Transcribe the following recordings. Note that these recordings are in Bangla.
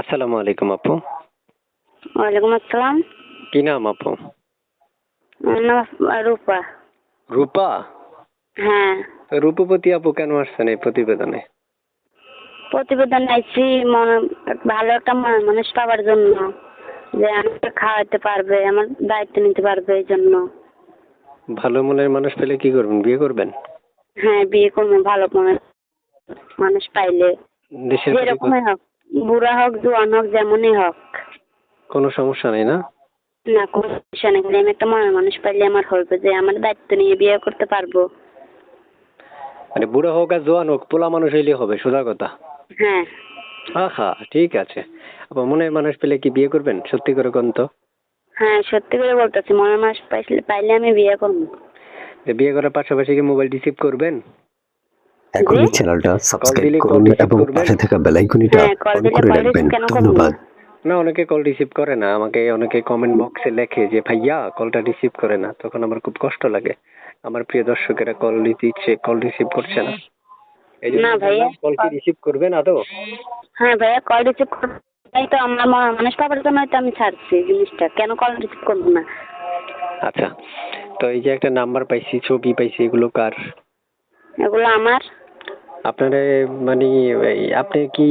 আসসালামু আলাইকুম আপু। ওয়ালাইকুম আসসালাম। কি নাম আপু? আমার নাম রূপা। রূপা? হ্যাঁ। তো রূপবতী আপু কেন আসছেন এই প্রতিবেদনে? প্রতিবেদন আইছি মনে ভালো একটা মানুষ পাওয়ার জন্য। যে আমাকে খাওয়াতে পারবে আমার দায়িত্ব নিতে পারবে এই জন্য। ভালো মনের মানুষ পেলে কি করবেন? বিয়ে করবেন? হ্যাঁ বিয়ে করব ভালো মনে মানুষ পাইলে। দেশের যেরকমই হোক। বুড়া হোক জোয়ান হোক যেমনই হোক। কোনো সমস্যা নেই না? না কোনো সমস্যা নেই। আমি একটা মনের মানুষ পাইলে আমার হবে যে আমার দায়িত্ব নিয়ে বিয়ে করতে পারব। মানে বুড়ো হোক আর জোয়ান হোক পোলা মানুষ হইলে হবে সোজা কথা। হ্যাঁ। আহা ঠিক আছে। আপু মনের মানুষ পেলে কি বিয়ে করবেন? সত্যি করে কোন তো? হ্যাঁ সত্যি করে বলতেছি মনের মানুষ পাইলে পাইলে আমি বিয়ে করব। বিয়ে করার পাশাপাশি কি মোবাইল রিসিভ করবেন? এখনই চ্যানেলটা সাবস্ক্রাইব করুন এবং পাশে থাকা বেল আইকনটা অন করে রাখবেন। করব? না? ধন্যবাদ। না অনেকে কল রিসিভ করে না। আমাকে অনেকে কমেন্ট বক্সে লেখে যে ভাইয়া কলটা রিসিভ করে না। তখন আমার খুব কষ্ট লাগে। আমার প্রিয় দর্শকেরা কল দিচ্ছে কল রিসিভ করছে না। এই জন্য না ভাইয়া। কল কি রিসিভ করবেন আদৌ হ্যাঁ ভাইয়া কল রিসিভ তাই তো আমার মানুষ পাবার জন্যই তো আমি ছাড়ছি জিনিসটা। কেন কল রিসিভ করব না? আচ্ছা। তো এই যে একটা নাম্বার পাইছি ছবি পাইছি এগুলো কার? এগুলো আমার? আপনার মানে আপনি কি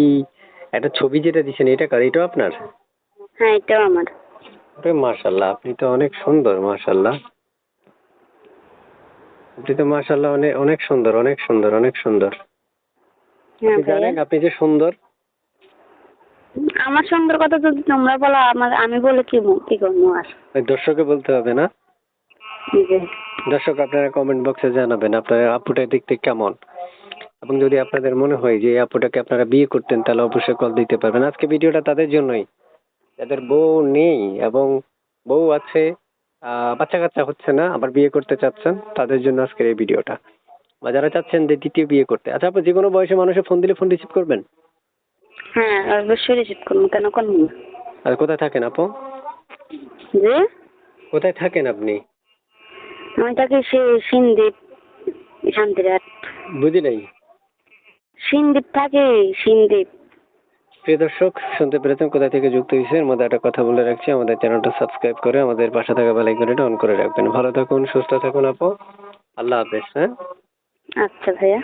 একটা ছবি যেটা দিছেন এটা কার? এটাও আপনার? হ্যাঁ এটাও আমার। আরে মাশাল্লাহ আপনি তো অনেক সুন্দর মাশাল্লাহ আপনি তো মাশাল্লাহ অনেক অনেক সুন্দর অনেক সুন্দর অনেক সুন্দর। হ্যাঁ আপনি জানেন আপনি যে সুন্দর। আমার সুন্দর কথা যদি তোমরা বলো আমার আমি বলে কি কি করব আর? ওই দর্শকে বলতে হবে না? দর্শক আপনারা কমেন্ট বক্সে জানাবেন আপনার আপুটা দেখতে কেমন? এবং যদি আপনাদের মনে হয় যে এই আপুটাকে আপনারা বিয়ে করতেন তাহলে অবশ্যই কল দিতে পারবেন। আজকে ভিডিওটা তাদের জন্যই। যাদের বউ নেই এবং বউ আছে বাচ্চা কাচ্চা হচ্ছে না আবার বিয়ে করতে চাচ্ছেন তাদের জন্য আজকের এই ভিডিওটা। বা যারা চাচ্ছেন যে দ্বিতীয় বিয়ে করতে আচ্ছা আপনি যে কোনো বয়সে মানুষের ফোন দিলে ফোন রিসিভ করবেন? হ্যাঁ অবশ্যই রিসিভ করব কেন করব আর কোথায় থাকেন আপু? যে? কোথায় থাকেন আপনি? আমি থাকি সে সিন্দীপ শান্তিরাট বুঝি নাই। সিন্দীপ থাকে সিন্দীপ। প্রিয় দর্শক শুনতে পেরেছেন কোথা থেকে যুক্ত হয়েছে? এর মধ্যে একটা কথা বলে রাখছি আমাদের চ্যানেলটা সাবস্ক্রাইব করে আমাদের পাশে থাকা বেল আইকনটা অন করে রাখবেন। ভালো থাকুন সুস্থ থাকুন আপু। আল্লাহ হাফেজ হ্যাঁ? আচ্ছা ভাইয়া।